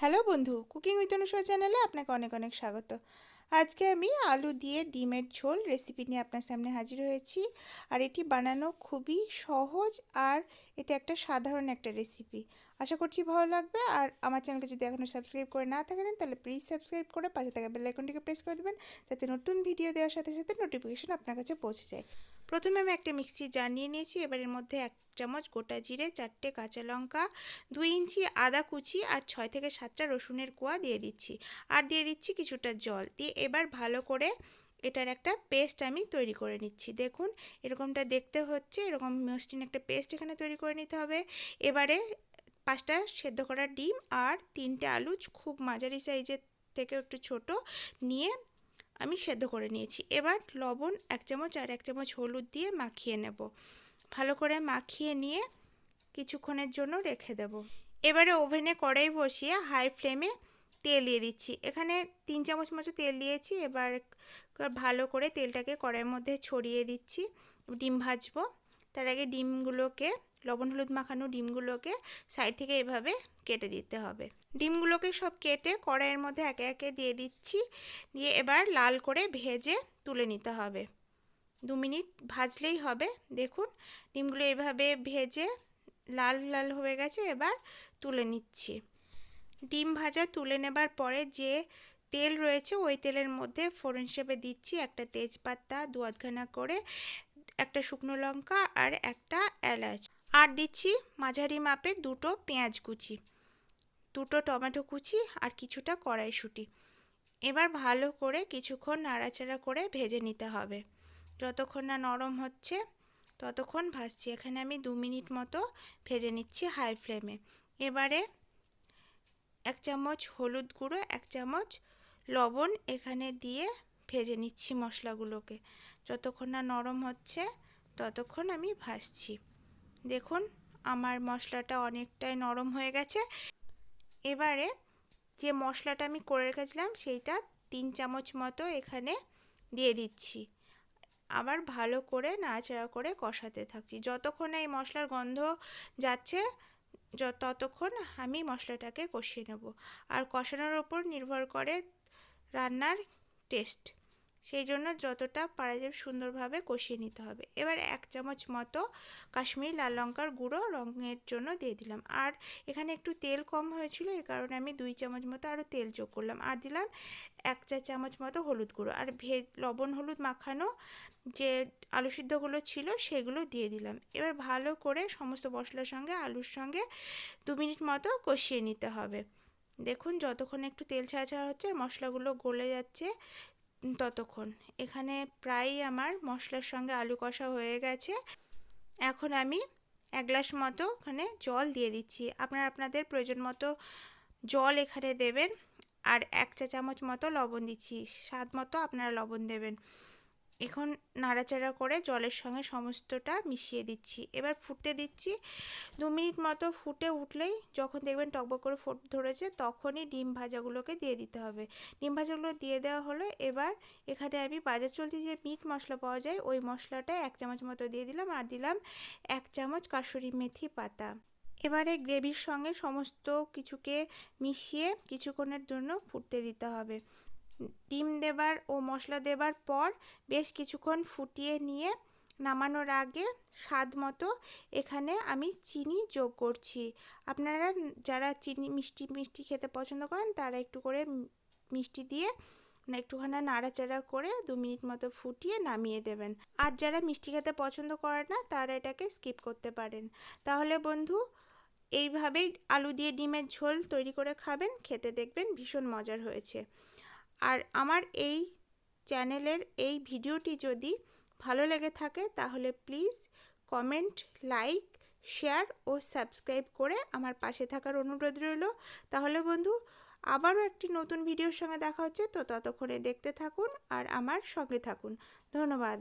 Hello বন্ধু, cooking with Anusha চ্যানেলে আপনাকে অনেক অনেক স্বাগত। আজকে আমি আলু দিয়ে ডিমের ঝোল রেসিপি নিয়ে আপনার সামনে হাজির হয়েছি। আর এটি বানানো খুবই সহজ আর এটা একটা সাধারণ একটা রেসিপি আশা করছি ভালো লাগবে। আর আমার চ্যানেলকে যদি এখনও সাবস্ক্রাইব করে না থাকেন, তাহলে প্লিজ সাবস্ক্রাইব করে পাশে থাকা বেল আইকনটিকে প্রেস করে দেবেন, যাতে নতুন ভিডিও দেওয়ার সাথে সাথে নোটিফিকেশন আপনার কাছে পৌঁছে যায়। প্রথমে আমি একটা মিক্সি জার নিয়ে নিয়েছি, এবার এর মধ্যে এক চামচ গোটা জিরে, চারটে কাঁচা লঙ্কা, দুই ইঞ্চি আদা কুচি আর ছয় থেকে সাতটা রসুনের কোয়া দিয়ে দিচ্ছি। আর দিয়ে দিচ্ছি কিছুটা জল। দিয়ে এবার ভালো করে এটার একটা পেস্ট আমি তৈরি করে নিচ্ছি। দেখুন, এরকমটা দেখতে হচ্ছে, এরকম মসৃণ একটা পেস্ট এখানে তৈরি করে নিতে হবে। এবারে পাঁচটা সেদ্ধ করা ডিম আর তিনটে আলু খুব মাঝারি সাইজের থেকে একটু ছোট নিয়ে আমি সেদ্ধ করে নিয়েছি। এবার লবণ এক চামচ আর এক চামচ হলুদ দিয়ে মাখিয়ে নেব। ভালো করে মাখিয়ে নিয়ে কিছুক্ষণের জন্য রেখে দেব। এবারে ওভেনে কড়াই বসিয়ে হাই ফ্লেমে তেল দিয়ে দিচ্ছি। এখানে তিন চামচ মতো তেল দিয়েছি। এবার ভালো করে তেলটাকে কড়াইয়ের মধ্যে ছড়িয়ে দিচ্ছি। ডিম ভাজবো। তার আগে ডিমগুলোকে লবণ হলুদ মাখানো ডিমগুলোকে সাইড থেকে এভাবে কেটে দিতে হবে। ডিমগুলোকে সব কেটে কড়াইয়ের মধ্যে একে একে দিয়ে দিচ্ছি। দিয়ে এবার লাল করে ভেজে তুলে নিতে হবে। দু মিনিট ভাজলেই হবে। দেখুন, ডিমগুলো এভাবে ভেজে লাল লাল হয়ে গেছে, এবার তুলে নিচ্ছি। ডিম ভাজা তুলে নেবার পরে যে তেল রয়েছে, ওই তেলের মধ্যে ফোড়ন হিসেবে দিচ্ছি একটা তেজপাতা, দু আধখানা করে একটা শুকনো লঙ্কা আর একটা এলাচ। আর দিচ্ছি মাঝারি মাপের দুটো পেঁয়াজ কুচি, দুটো টমেটো কুচি আর কিছুটা কড়াইশুঁটি। এবার ভালো করে কিছুক্ষণ নাড়াচাড়া করে ভেজে নিতে হবে। যতক্ষণ না নরম হচ্ছে, ততক্ষণ ভাজছি। এখানে আমি দু মিনিট মতো ভেজে নিচ্ছি হাই ফ্লেমে। এবারে এক চামচ হলুদ গুঁড়ো, এক চামচ লবণ এখানে দিয়ে ভেজে নিচ্ছি মশলাগুলোকে। যতক্ষণ না নরম হচ্ছে, ততক্ষণ আমি ভাজছি। দেখুন, আমার মশলাটা অনেকটাই নরম হয়ে গেছে। এবারে যে মশলাটা আমি করে রেখেছিলাম, সেইটা তিন চামচ মতো এখানে দিয়ে দিচ্ছি। আবার ভালো করে নাড়াচাড়া করে কষাতে থাকছি। যতক্ষণ এই মশলার গন্ধ যাচ্ছে ততক্ষণ আমি মশলাটাকে কষিয়ে নেব। আর কষানোর ওপর নির্ভর করে রান্নার টেস্ট। সেই জন্য যতটা পারা যাবে সুন্দরভাবে কষিয়ে নিতে হবে। এবার এক চামচ মতো কাশ্মীরি লাল লঙ্কার গুঁড়ো রঙের জন্য দিয়ে দিলাম। আর এখানে একটু তেল কম হয়েছিল এই কারণে আমি দুই চামচ মতো আরও তেল যোগ করলাম। আর দিলাম এক চা চামচ মতো হলুদ গুঁড়ো। আর ভেজ, লবণ হলুদ মাখানো যে আলু সিদ্ধগুলো ছিল সেগুলো দিয়ে দিলাম। এবার ভালো করে সমস্ত মশলার সঙ্গে, আলুর সঙ্গে দু মিনিট মতো কষিয়ে নিতে হবে। দেখুন যতক্ষণ একটু তেল ছাড়া ছাড়া হচ্ছে, মশলাগুলো গলে যাচ্ছে ততক্ষণ। এখানে প্রায় আমার মশলার সঙ্গে আলু কষা হয়ে গেছে। এখন আমি এক গ্লাস মতো ওখানে জল দিয়ে দিচ্ছি। আপনারা আপনাদের প্রয়োজন মতো জল এখানে দেবেন আর এক চা চামচ মতো লবণ দিচ্ছি। স্বাদ মতো আপনারা লবণ দেবেন। এখন নাড়াচাড়া করে জলের সঙ্গে সমস্তটা মিশিয়ে দিচ্ছি। এবার ফুটতে দিচ্ছি দু মিনিট মতো ফুটে উঠলেই যখন দেখবেন টকবক করে ফুট ধরেছে তখনই ডিম ভাজাগুলোকে দিয়ে দিতে হবে। ডিম ভাজাগুলো দিয়ে দেওয়া হলো। এবার এখানে আমি বাজার চলতি যে মিট মশলা পাওয়া যায়, ওই মশলাটা এক চামচ মতো দিয়ে দিলাম আর দিলাম এক চামচ কাসুরি মেথি পাতা। এবারে গ্রেভির সঙ্গে সমস্ত কিছুকে মিশিয়ে কিছুক্ষণের জন্য ফুটতে দিতে হবে। ডিম দেবার ও মশলা দেবার পর বেশ কিছুক্ষণ ফুটিয়ে নিয়ে নামানোর আগে স্বাদ মতো এখানে আমি চিনি যোগ করছি। আপনারা যারা চিনি, মিষ্টি মিষ্টি খেতে পছন্দ করেন, তারা একটু করে মিষ্টি দিয়ে একটুখানি নাড়াচাড়া করে দু মিনিট মতো ফুটিয়ে নামিয়ে দেবেন। আর যারা মিষ্টি খেতে পছন্দ করে না, তারা এটাকে স্কিপ করতে পারেন। তাহলে বন্ধু, এইভাবেই আলু দিয়ে ডিমের ঝোল তৈরি করে খাবেন, খেতে দেখবেন ভীষণ মজার হয়েছে। আর আমার এই চ্যানেলের এই ভিডিওটি যদি ভালো লেগে থাকে, তাহলে প্লিজ কমেন্ট, লাইক, শেয়ার ও সাবস্ক্রাইব করে আমার পাশে থাকার অনুরোধ রইল। তাহলে বন্ধু, আবারও একটি নতুন ভিডিওর সঙ্গে দেখা হচ্ছে। তো ততক্ষণে দেখতে থাকুন আর আমার সঙ্গে থাকুন। ধন্যবাদ।